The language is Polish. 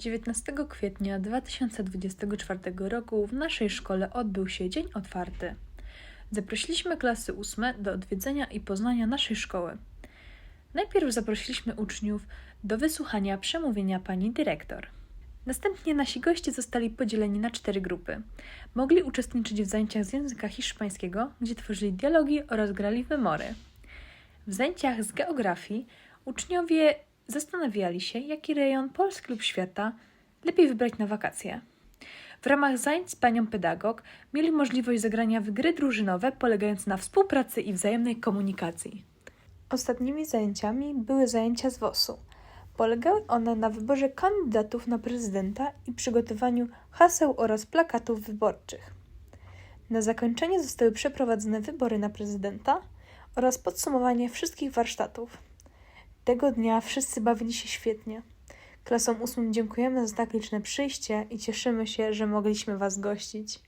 19 kwietnia 2024 roku w naszej szkole odbył się Dzień Otwarty. Zaprosiliśmy klasy ósme do odwiedzenia i poznania naszej szkoły. Najpierw zaprosiliśmy uczniów do wysłuchania przemówienia pani dyrektor. Następnie nasi goście zostali podzieleni na cztery grupy. Mogli uczestniczyć w zajęciach z języka hiszpańskiego, gdzie tworzyli dialogi oraz grali w memory. W zajęciach z geografii uczniowie zastanawiali się, jaki rejon Polski lub świata lepiej wybrać na wakacje. W ramach zajęć z panią pedagog mieli możliwość zagrania w gry drużynowe polegające na współpracy i wzajemnej komunikacji. Ostatnimi zajęciami były zajęcia z WOS-u. Polegały one na wyborze kandydatów na prezydenta i przygotowaniu haseł oraz plakatów wyborczych. Na zakończenie zostały przeprowadzone wybory na prezydenta oraz podsumowanie wszystkich warsztatów. Tego dnia wszyscy bawili się świetnie. Klasom ósmym dziękujemy za tak liczne przyjście i cieszymy się, że mogliśmy Was gościć.